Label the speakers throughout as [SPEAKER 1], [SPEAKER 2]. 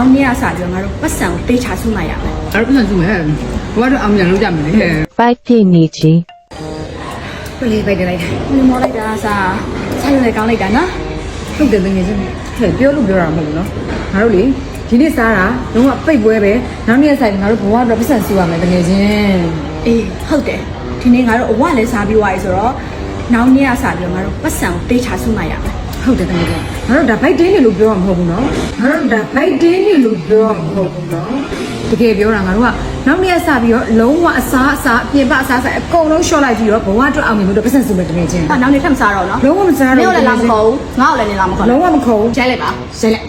[SPEAKER 1] နောက်နေ့ကစပြီးတော့ငါတို့ပတ်စံကိုတေးချဆုမှရမယ်
[SPEAKER 2] အဲ့ဒါပြန်စုမယ်ဘဝတော့အောင်မြန်လုပ်ကြမယ်လေဟဲ့
[SPEAKER 3] ပိုက်ပြည့်နေကြီး
[SPEAKER 1] ပြလေးပိုက်တယ်လိုက်တာဒီမောလိုက်တာစားဆိုင်ရယ်ကောင်းလိုက်တာနော်
[SPEAKER 2] ဟုတ်တယ်တကယ်ချင်းဟဲ့ပြောလို့ပြောတာမဟုတ်ဘူးနော်ငါတို့လေဒီနေ့စားတာလုံးဝပိတ်ပွဲပဲနောက်နေ့ဆိုင်ငါတို့ဘဝတော့ပတ်စံစုရမယ်တကယ်ချင်း
[SPEAKER 1] အေးဟုတ်တယ်ဒီနေ့ငါတို့အဝလည်းစားပြီးသွားပြီဆိုတော့နောက်နေ့ကစပြီးတော့ငါတို့ပတ်စံကိုတေးချဆုမှရမယ်
[SPEAKER 2] ဟုတ်တယ်တကယ်ချင်းငါတို့ဒါဘိုက်တင်းနေလို့ပြောမှာမဟုတ်ဘူးနော်ငါတို့ဒါဘိုက်တင်းနေလို့ပြောမှာမဟုတ်ဘူးနော်တကယ်ပြောတာငါတို့ကနောက်နေ့စပြီးတော့လုံးဝအစားအစားအပြင်ပအစားအစားအကုန်လုံးရှော့လိုက်ပြီးတော့ဘဝအတွက်အောင်မြင်ဖို့တော့ပတ်စံစုမယ်တကယ်ချင်း
[SPEAKER 1] ဟာနောက်နေ့ထပ်မစားတော့နော်
[SPEAKER 2] လုံးဝမစားတော့
[SPEAKER 1] မင်းလည်းလာမခေါ်ဘူးငါ့ကိုလည်းနေလာမခေါ်
[SPEAKER 2] လုံးဝမခုံ
[SPEAKER 1] ကျဲလိုက်ပါကျဲလိုက်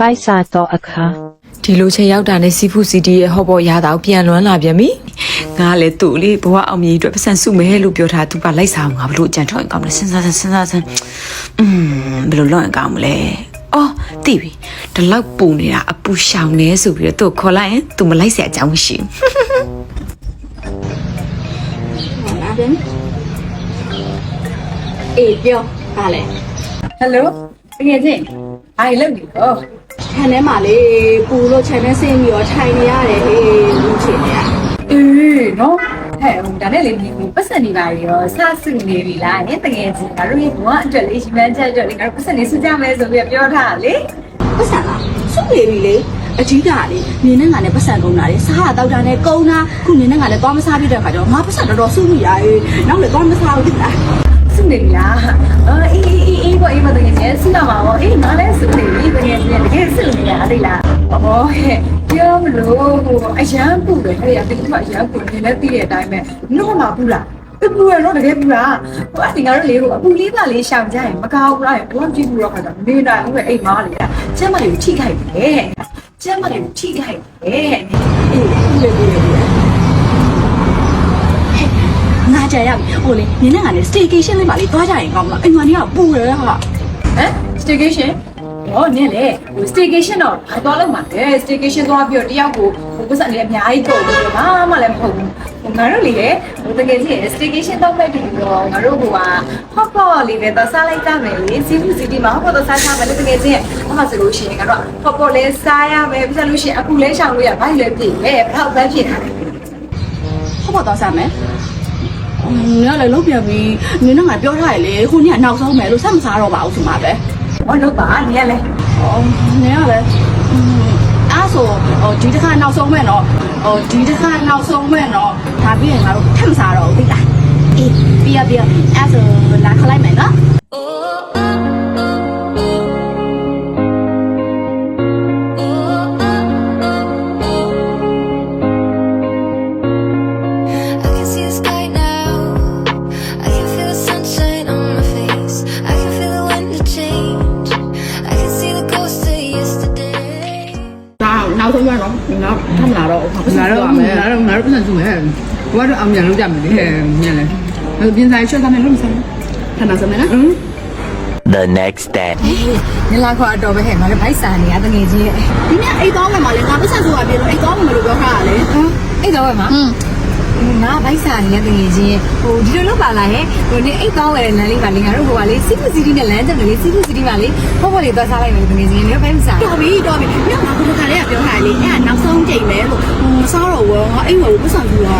[SPEAKER 3] ပိုက်စာတော့အခါ
[SPEAKER 4] ဒီလိုချိန်ရောက်တာနဲ့စီဖူစီတီရဲ့ဟော့ပေါ်ရတာကိုပြန်လွမ်းလာပြန်ပြီငါကလည်းသူ့လေးဘဝအောင်မြင်ရေးအတွက်ပတ်စံစုမယ်လို့ပြောထားသူကလိုက်စားအောင်ငါဘလို့အကြံထောက်ရင်ကောင်းမလဲစဉ်းစားစမ်းစဉ်းစားစမ်းอืมဘယ်လိုလုပ်ရင်ကောင်းမလဲအော်သိပြီဒီလောက်ပူနေတာအပူရှောင်နေဆိုပြီးတော့သူ့ကိုခေါ်လိုက်ရင်သူမလိုက်เสียအကြောင်းမရှိဘူး
[SPEAKER 1] ငါပြန်အေးပြောပါလေ
[SPEAKER 2] ဟယ်လိုတကယ်ချင်းအိုင်လုပ်နေတော့
[SPEAKER 1] ခြံထဲမှာလေပူလို့ခြံထဲဆင်းပြီးတော့ထိုင်နေရတယ်ဟေးလူချင်နေရ
[SPEAKER 2] အေးနော်ဟဲ့ဟိုဒါနဲ့လေဒီကိုပတ်စံနေပါရောစဆုနေပြီလားနင်တကယ်ချင်းငါတို့ရဲ့ဘဝအတွက်လေးရှိမှန်းချက်အတွက်လေးငါတို့ပတ်စံနေစုကြမယ်ဆိုပြီးပြောထားတာလေ
[SPEAKER 1] ပတ်စံလားစုနေပြီလေအကြီးကလေနင်းနဲ့ငါနဲ့ပတ်စံကုန်တာလေစားရတောက်တာနဲ့ကုန်တာခုနင်းနဲ့ငါလည်းသွားမစားပြတဲ့ခါကျတော့ငါပတ်စံတော်တော်စုမိရဟေးနောက်လည်းသွားမစားဘူးတိလား
[SPEAKER 2] စုနေပြီလားအာအေးအေးအေးအေးဘောအေးဘောတကယ်ချင်းစုလာပါဘောအေးငါလည်းစုနေပြီတကယ်ချင်းတကယ်စုနေရသိလားဘောဟဲ့ပြောမလို့ဟိုအရန်ပူတယ်ဟဲ့ရတိကျအရန်ပူနေလည်းသိတဲ့အတိုင်းပဲနှုတ်မှာပူလားအပူရတော့တကယ်ပူလားဟိုအတင်ငါတို့လေဟိုအပူလေးပါလေးရှောင်ကြရင်မကောင်းဘူးလားဘယ်ကြည့်ဘူးတော့ခါတော့နေနိုင်ဘူးပဲအိမ်မားလေကျမ်းမလေးကိုထိခိုက်တယ်ကျမ်းမလေးကိုထိခိုက်တယ်
[SPEAKER 1] အေးလေလေလေငါ ကြရပြီဟိုလေနင်းနဲ့ငါလည်း staycation လေးပါလေသွားကြရင်ကောင်းမလားအိမ်မကြီးကပူတယ်ဟာ
[SPEAKER 2] ဟမ် staycation ဟောနင်းလေဟို staycation တော့ဘာသွားလို့မှာလဲ staycation သွားပြီးတော့တယောက်ကိုဟိုပတ်စံလေးအများကြီးတော့ပြီးတော့ဘာမှလည်းမဟုတ်ဘူးဟိုငါတို့လေဟိုတကယ်ကြီး staycation တော့မဲ့တူတော့ငါတို့ကဟိုဟာဟော့ပေါ့လေးပဲသွားစားလိုက်ကြမယ်လေ Cebu City မှာဟော့ပေါ့သွားစားကြမယ်လေတကယ်ကြီးအမှဆိုလို့ရှိရင်ငါတို့ဟော့ပေါ့လေးစားရမယ်ပြီးတော့လို့ရှိရင်အခုလဲရှောင်လို့ရဘာလဲပြည်ပဲဘယ်တော့ပဲဖြစ်တာလဲ
[SPEAKER 1] ဟုတ်ပါတော့စမ်းမယ် နင်ကလည်းလုံးပြန်ပြီးနင်ကငါပြောထားရလေခုနကနောက်ဆုံးမယ်လို့ဆက်မစားတော့ပါဘူးဆိုမှပဲ
[SPEAKER 2] ဟောလို့ပါနင်ကလည်း
[SPEAKER 1] အော်နင်ကလည်းအားဆိုဟိုဒီတစ်ခါနောက်ဆုံးမယ်နော်ဟိုဒီတစ်ခါနောက်ဆုံးမယ်နော်ဒါပြီးရင်ငါတို့ထပ်မစားတော့ဘူးသိလားအေးပြရပြရအဲ့ဆိုလာခလိုက်မယ်နော်
[SPEAKER 2] ငါတို့ငါတို့ငါတို့ပြန်စုမယ်ဘဝတော့အောင်မြန်လုပ်ကြမယ်လေဟဲ့ညလေဟိုပြင်ဆိုင်ရှေ့ကနေလုံးစမ်း
[SPEAKER 1] ထပ်နောက်ဆုံးမယ်နော်
[SPEAKER 5] The next day.
[SPEAKER 2] ညလာခေါ်အတော်ပဲဟဲ့ငါတို့ဘိုက်စာနေရတငယ်ချင်းရဲ့
[SPEAKER 1] ဒီနေ့အိတ်သွားမယ်မလေးငါပတ်ဆက်ဆိုတာပြေလို့အိတ်သွားမယ်လို့ပြောထားတာလေ
[SPEAKER 2] အဲ့တော့မှာ ငါဘိုက်စာနေရတငယ်ချင်းဟိုဒီလိုလုပ်ပါလားဟဲ့ဟိုနေအိတ်ကောင်းဝယ်တဲ့လမ်းလေးပါလေငါတို့ဟိုကလေစီဖူစီတီနဲ့လမ်းကြတယ်လေစီဖူစီတီပါလေဟောပေါ်လေးသွားစားလိုက်မယ်တငယ်ချင်းနေဘိုက်စာ
[SPEAKER 1] တော်ပြီတော်ပြီညငါကတော့ခါလေးကပြောထားလေအဲ့နောက်ဆုံးချိန်ပဲလို့မစားတော့ဘူးငါအိတ်ဝယ်ကိုပတ်ဆက်ယူတာ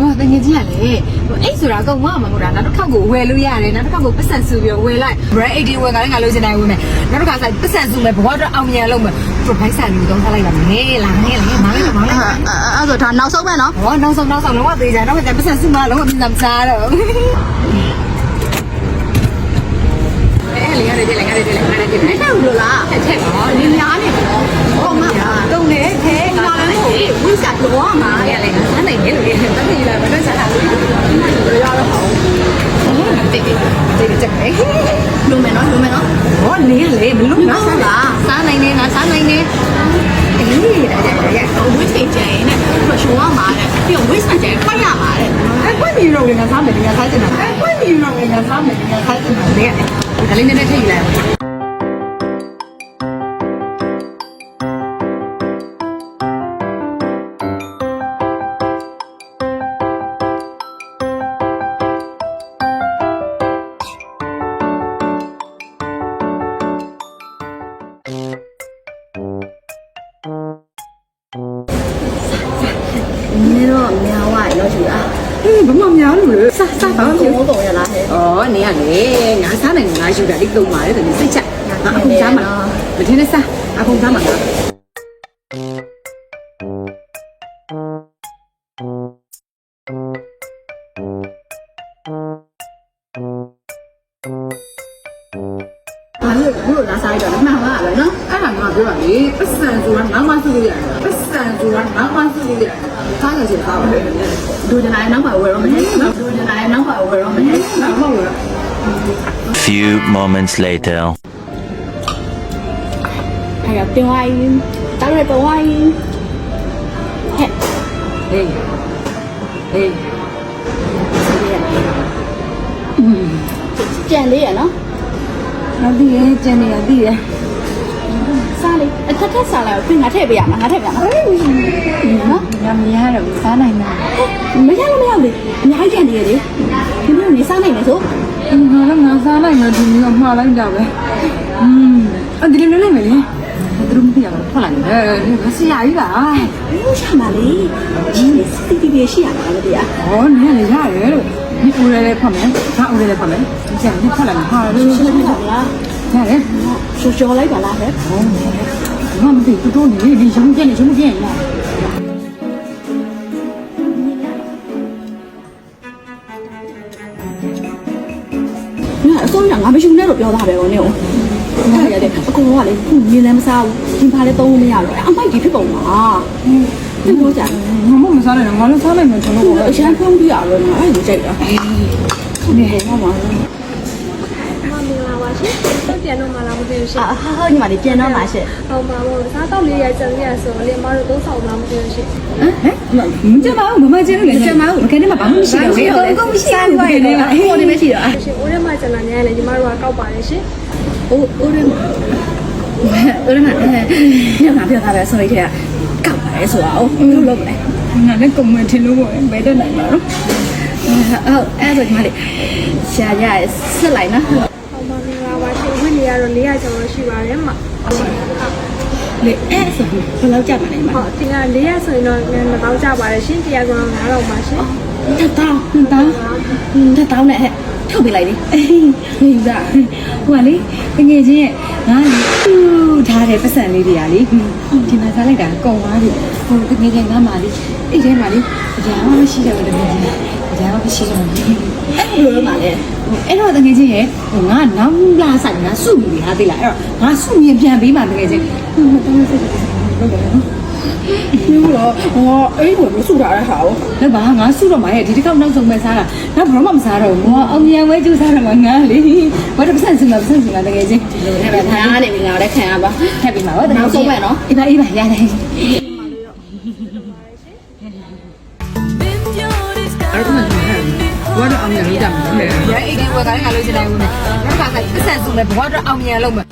[SPEAKER 2] ဟောတငယ်ချင်းကလေဟိုအိတ်ဆိုတာအကုန်မမဟုတ်တာနောက်တစ်ခေါက်ကိုဝယ်လို့ရတယ်နောက်တစ်ခေါက်ကိုပတ်စံစုပြီးဝယ်လိုက် brand 80ဝယ်ကလည်းငါလို့ချင်တယ်ဝယ်မယ်နောက်တစ်ခါဆိုင်ပတ်စံစုမယ်ဘဝတော့အောင်မြင်လုပ်မယ်သူဘိုက်စာနေတော့ထားလိုက်ပါမယ်လာမယ်လေမောင်လေးမောင်လေး
[SPEAKER 1] အဲ့ဆိုဒါနောက်ဆုံးပဲနော်
[SPEAKER 2] ဟောနောက်ဆုံးနောက်ဆုံးလုံးဝသေးကြတော့ကျပတ်စံစုမလုံးဝပြင်စမ်းစားတော့အဲ့လေရတယ်လေရတယ်လေရတယ်လေ
[SPEAKER 1] အဲ့ဒါလို့လား
[SPEAKER 2] ချက်ချက်ပါ
[SPEAKER 1] နင်းများနေတော့ဟောမက
[SPEAKER 2] တုံနေခဲ
[SPEAKER 1] ငါလည်းဟိုဝိစားတော့မှာ
[SPEAKER 2] ရလေအဲ့နိုင် တိတ်ချက်ပဲ
[SPEAKER 1] လုံမယ်နော်လုံမယ်နော်
[SPEAKER 2] ဟောနေလေမလို့
[SPEAKER 1] ငါ
[SPEAKER 2] နော်
[SPEAKER 1] စားလားစားနိုင်နေငါစား
[SPEAKER 2] ဘူးလေစားစားပါ
[SPEAKER 1] ဘုံဘုံရလားဟဲ့
[SPEAKER 2] ဩနေရလေငါစားနိုင်ငါယူတာလေးတုံပါလေတကယ်စိတ်ချငါအခုစားမှာမထင်းနဲ့စား ငါမှစုလို့ရတယ်စားရစီစားပါလေ
[SPEAKER 1] ဒူဂျနာရဲ့နောက်မှာဝယ်တော့မယ်နော်ဒူဂျနာရဲ့နောက်မှာဝယ်တော့မယ်
[SPEAKER 2] ငါမဟုတ်ဘူး
[SPEAKER 5] Few moments later.
[SPEAKER 1] အဲ့တော့တင်ဝိုင်းတားရတော့ဝိုင်းဟဲ့
[SPEAKER 2] ဟေးဟေး
[SPEAKER 1] ကြံလေးရနော်
[SPEAKER 2] ငါသိရဲ့ကျန်နေရသိရဲ့
[SPEAKER 1] စားလေး အထက်ထက်စားလိုက်ပြင်ငါထည့်ပေးရမှာငါထည့်ပြမှာနော်
[SPEAKER 2] ငါမရတော့စားနိုင်တာ
[SPEAKER 1] မရလို့မရလေအများကြီးကြံနေရလေဒီလိုနေစားနိုင်တယ်ဆို
[SPEAKER 2] ငါလည်းငါစားနိုင်တယ်ဒီမျိုးမှားလိုက်တာပဲอืมအဲ့ဒီလိုလည်းမယ်လေသူတို့မသိရဘူးထွက်လာတယ်ငါဆရာကြီးပါ
[SPEAKER 1] ဘူးချမှာလေကြီးနေစီတီဗီရှိရမှာလေတရား
[SPEAKER 2] ဩနင်းလည်းရတယ်လို့ဒီဦးလေးလေးဖတ်မယ်ငါဦးလေးလေးဖတ်မယ်ကျန်နေထွက်လာမှာဟာလို့
[SPEAKER 1] ရှင်းပြပါလား
[SPEAKER 2] ရတယ်
[SPEAKER 1] ရှော့ရှော့လိုက်ပါလားဟဲ့
[SPEAKER 2] ငါမသိတူတူနေဒီရုံးကျနေရုံးကျနေလား
[SPEAKER 1] ငါအစိုးရငါမယူနဲ့လို့ပြောတာပဲဟိုနေဟိုငါရတယ်အကုန်လုံးကလေမြင်လည်းမစားဘူးဒီပါလည်းသုံးလို့မရတော့အမိုက်ဒီဖြစ်ပုံလားဒီလိုကြာ
[SPEAKER 2] ငါမမစားနိုင်ငါလည်းစားနိုင်မယ်ကျွန်တော်
[SPEAKER 1] အရန်ဖုံးပြရတော့ငါအဲ့လိုကြိုက်တာနေဟောမှာ
[SPEAKER 6] မင်္ဂလာပါရှင်။ ပြန်တော့မှလာမသိဘူးရှင်
[SPEAKER 1] အာဟာညီမလေးပြန်တော့မှာရှင့်။
[SPEAKER 6] ဟောပါဘောစားတော့လေးရကြံရဆိုလေမတို့သုံးဆောင်မှမသိဘူးရှင်
[SPEAKER 2] ဟမ်မကြပါဘူးမမကျင်းလို့လေကျမမကနေမှာဘာမှမရှိတော့ဘူးအကုန်မရှိဘူးဘာလဲ
[SPEAKER 1] ဟိုနေမရှိတော့။
[SPEAKER 6] ရှင်ဦးထဲမှာကျန်လာနေရလေညီမတို့ကကောက်ပါတယ်ရှင်
[SPEAKER 1] အိုးအိုးရဲမှာအိုးရဲမှာညငါပြောတာပဲ sorry တဲ့ကောက်ပါတယ်ဆိုတာအိုးလုံးလုံးလေ
[SPEAKER 2] ငါလည်းကွန်မန့်ထင်လို့ဘယ်တော့နိုင်မှာတော့
[SPEAKER 1] ဟုတ်အဲ့ဒါညီမလေးရှာရဆက်လိုက်နော်။
[SPEAKER 6] ဟောပါမင်္ဂလာပါ ရှင်။ဝင်းနေရတော့400ကျော်လို့ရှိပါတယ်မ။
[SPEAKER 1] လေအဲ့ဆိုဘယ်လောက်ကြပါလဲညီမ
[SPEAKER 6] ဟောဒီက400ဆိုရင်တော့ငါမတော့ကြပါတယ်ရှင်။တရားကောင်9000ပါရှင်
[SPEAKER 1] တတောင်းတတောင်းတတောင်းနဲ့ဟဲ့ထုတ်ပေးလိုက်လေ
[SPEAKER 2] ဟေးဒါဟိုကလေငယ်ချင်းရဲ့ငါလေတူထားတဲ့ပတ်စံလေးတွေကလေဒီမှာစားလိုက်တာကုန်သွားပြီဟိုငယ်ချင်းငါမှလေအဲ့ထဲမှာလေကြားမရှိတော့တယ်ငယ်ချင်း ကြားမရှိတော့ဘူး
[SPEAKER 1] အဲ့လိုမှလည်း
[SPEAKER 2] အဲ့တော့တကယ်ချင်းရဲ့ဟိုငါနောက်လာဆိုင်ငါစုပြီဟာသိလားအဲ့တော့ငါစုမြင်ပြန်ပေးမှတကယ်ချင်းဟိုမတော်စိတ်လို့ပဲနော်
[SPEAKER 1] ပြောတော့ဟောအဲ့လိုမျိုးစုထားတဲ့ဟာကို
[SPEAKER 2] လည်းဘာငါစုတော့မှရဲ့ဒီတစ်ခေါက်နောက်ဆုံးပဲစားတာငါဘရောမမစားတော့ဘူးငါအောင်မြန်ဝဲကျူးစားတော့မှငါလေဘာတစ်ပစံစင်မှာပစံစင်မှာတကယ်ချင်း
[SPEAKER 1] အဲ့ဒါထားနေပြီငါလည်းခံရပါ
[SPEAKER 2] ထပ်ပြီးမှာဟုတ်တယ်
[SPEAKER 1] နောက်ဆုံးပဲနော်
[SPEAKER 2] အေးပါအေးပါရတယ်
[SPEAKER 7] ဘူးဘာတော့အောင်ရလို့ကြမှာလဲ
[SPEAKER 2] ရဲအိမ်ကဝယ်ကားငါလို့ချင်တယ်ဦးနဲ့နောက်ခါကပစံစုလဲဘွားတော့အောင်မြန်လို့မယ်